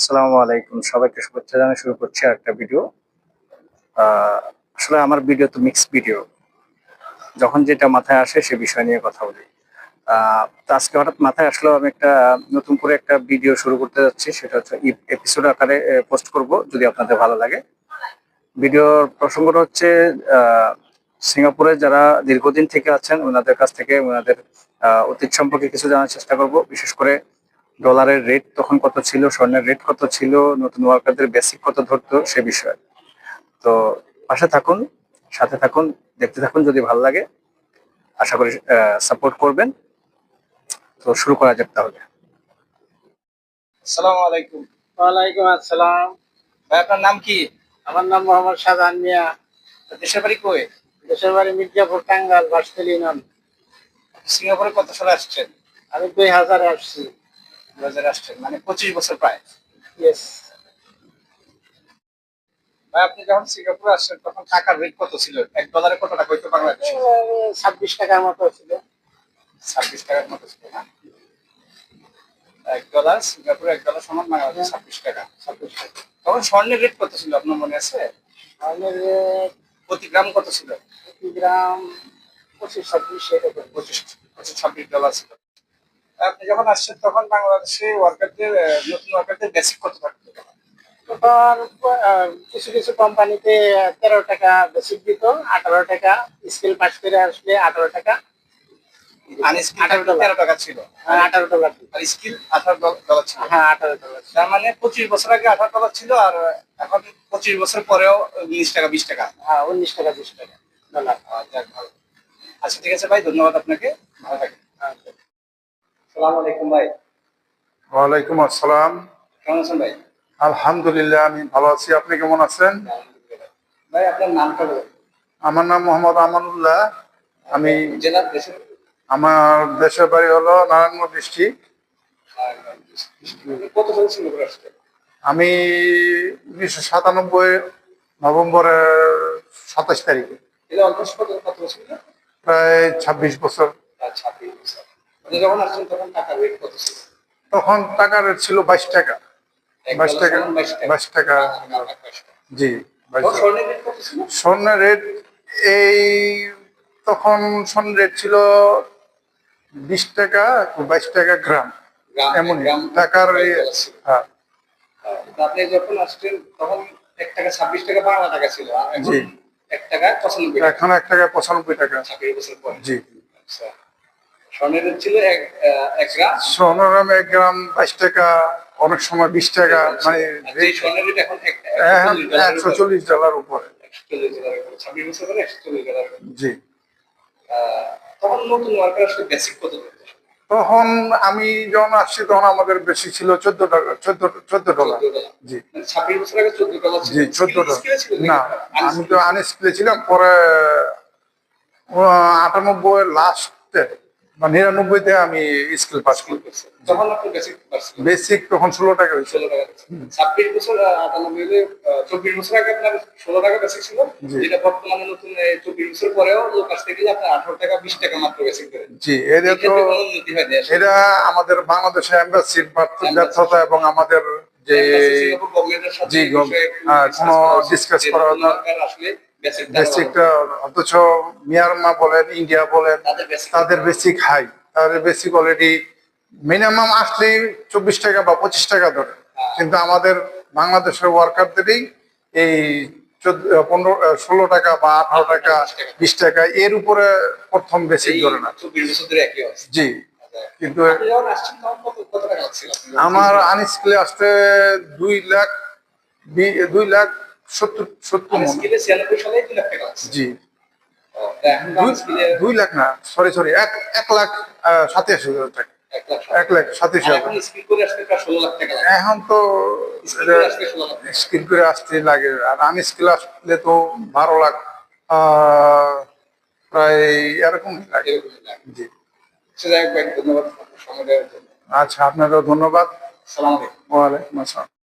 আসসালামু আলাইকুম। সবাইকে শুভেচ্ছা জানিয়ে শুরু করছি একটা ভিডিও আসলে আমার ভিডিও তো মিক্স ভিডিও যখন যেটা মাথায় আসে সে বিষয় নিয়ে কথা বলি। তো আজকে হঠাৎ মাথায় আসলো আমি একটা নতুন করে একটা ভিডিও শুরু করতে যাচ্ছি। সেটা হচ্ছে এপিসোড আকারে পোস্ট করব, যদি আপনাদের ভালো লাগে। ভিডিওর প্রসঙ্গটা হচ্ছে সিঙ্গাপুরে যারা দীর্ঘদিন থেকে আছেন, ওনাদের কাছ থেকে, ওনাদের অতীত সম্পর্কে কিছু জানার চেষ্টা করব। বিশেষ করে ডলারের রেট তখন কত ছিল স্বর্ণের রেট কত ছিল নতুন ওয়ার্কারদের বেসিক কত ধরতো সে বিষয়ে। তো পাশে থাকুন সাথে থাকুন দেখতে থাকুন যদি ভালো লাগে। আশা করি সাপোর্ট করবেন। তো শুরু করা যাক তাহলে। আসসালামু আলাইকুম। ওয়ালাইকুম আসসালাম। ভাই আপনার নাম কি? আমার নাম মোহাম্মদ শাহজাহান মিয়া। দেশের বাড়ি কই? দেশের বাড়ি মির্জাপুর টাঙ্গাল বাসতলি ইউনিয়ন। সিঙ্গাপুরে কত সালে আসছেন? আমি দুই হাজারে আসছি। দু হাজার মানে পঁচিশ বছর প্রায়। ইয়েস ভাই আপনি যখন সিঙ্গাপুরে আসছেন তখন টাকার রেট কত ছিল? এক ডলারে কত টাকা হইতো বাংলাদেশে? ছাব্বিশ টাকার মতো ছিল। ছাব্বিশ টাকার মতো ছিল না? এক ডলার সিঙ্গাপুরে এক ডলার সমান বাংলাদেশ ছাব্বিশ টাকা। ছাব্বিশ টাকা। তখন স্বর্ণের রেট কত ছিল আপনার মনে আছে? আমাদের প্রতি গ্রাম কত ছিল? প্রতি গ্রাম পঁচিশ ছাব্বিশ পঁচিশ পঁচিশ ছাব্বিশ ডলার ছিল। আপনি যখন আসছেন তখন বাংলাদেশে ওয়ার্কারদের নতুন ওয়ার্কারদের বেসিক কত থাকতো তখন আহ, কিছু কিছু কোম্পানিতে তেরো টাকা বেশি দিত আঠারো টাকা স্কিল পাস করে আসলে আঠারো টাকা। আঠারো টাকা। ছিল। হ্যাঁ, আঠারো ডলার আর স্কিল আঠারো ডলার ছিল। হ্যাঁ আঠারো ডলার তার মানে পঁচিশ বছর আগে আঠারো ডলার ছিল আর এখন পঁচিশ বছর পরেও উনিশ টাকা বিশ টাকা। হ্যাঁ উনিশ টাকা বিশ টাকা। ডলার ভালো। আচ্ছা ঠিক আছে ভাই ধন্যবাদ আপনাকে। ভালো থাকেন। আচ্ছা। সালাম আলাইকুম ভাই। ওয়ালাইকুম আসসালাম। কেমন আছেন ভাই? আলহামদুলিল্লাহ আমি ভালো আছি। আপনি কেমন আছেন? ভাই আপনার নামটা বলুন আমার নাম মোহাম্মদ আমানুল্লাহ। আমি জেলার আমার দেশের বাড়ি হলো নারায়ণগঞ্জ ডিস্ট্রিক্ট। কত সালে সিঙ্গাপুরে আমি উনিশশো সাতানব্বই নভেম্বরের সাতাশ তারিখে। প্রায় ছাব্বিশ বছর। ছাব্বিশ বছর। যখন আসছেন তখন টাকার রেট কত ছিল? তখন টাকা রেট ছিল বাইশ টাকা। বাইশ টাকা বাইশ টাকা। টাকা। জি। স্বর্ণের রেট এই তখন স্বর্ণের রেট ছিল বিশ টাকা বাইশ টাকা গ্রাম। এমন টাকার হ্যাঁ। আপনি যখন আসছেন তখন এক টাকা ছাব্বিশ টাকা বাংলা টাকা ছিল। এখন জি। এক টাকা পঁচানব্বই টাকা। এখন এক টাকা পঁচানব্বই টাকা। ছাব্বিশ বছর পরে। জি। আচ্ছা। স্বর্ণের ছিল এক গ্রাম? সোনারাম এক গ্রাম বাইশ টাকা অনেক সময় বিশ টাকা মানে আর যে স্বর্ণের রেট এখন এক এখন একশো চল্লিশ ডলার উপরে। একশো চল্লিশ ডলার করে। ছাব্বিশ বছর পরে একশো চল্লিশ ডলার করে। জি। তখন নতুন ওয়ার্কার বেসিক কত তখন আমি যখন আসছি তখন আমাদের বেশি ছিল চোদ্দ টাকা চোদ্দ চোদ্দ ডলার। জি। মানে ছাব্বিশ বছর আগে চোদ্দ ডলার জি চোদ্দ ডলার। skill ছিল নাকি? না আমি তো আনস্কিলে ছিলাম পরে আটানব্বই লাস্টে বা নিরানব্বইতে আমি স্কিল পাস করি। আপনি বেসিক বেসিক তখন ষোলো টাকা ষোলো ছাব্বিশ বছর আহ, চব্বিশ বছর আগে আপনার ষোলো টাকা বেসিক ছিল। যেটা বর্তমানে নতুন চব্বিশ বছর পরেও লোক আসতে গেলে আপনার আঠারো টাকা বিশ টাকা মাত্র বেসিক করে। জি এটা তো এক্ষেত্রে কোনো উন্নতি এটা আমাদের বাংলাদেশের এম্বাসির ব্যর্থতা এবং আমাদের যে জি, হ্যাঁ, কোনো করা বেসিকটা অথচ মিয়ানমার বলেন ইন্ডিয়া বলেন তাদের বেসিক হাই। তাদের বেসিক অলরেডি মিনিমাম আসলেই চব্বিশ টাকা বা পঁচিশ টাকা ধরে। কিন্তু আমাদের বাংলাদেশের ওয়ার্কারদেরই এই পনেরো ষোলো টাকা বা আঠারো টাকা বিশ টাকা এর উপরে প্রথম বেসিক ধরে না। জি। কিন্তু লাগছিল আপনার? আমার আনস্কিলে আসতে দুই লাখ দুই লাখ সত্তর সত্তর সালে দুই লাখ জি। এখন তো দুই- লাখ না সরি সরি এক এক লাখ আহ, হাজার টাকা। এক লাখ সাতাশি হাজার। এখন তো স্কিল করে আসতে লাগে। আর আমি স্কিল আসলে তো বারো লাখ প্রায় এরকম লাগে। জি। আচ্ছা আপনারও ধন্যবাদ সালাম ওয়ালাইকুম আসসালাম।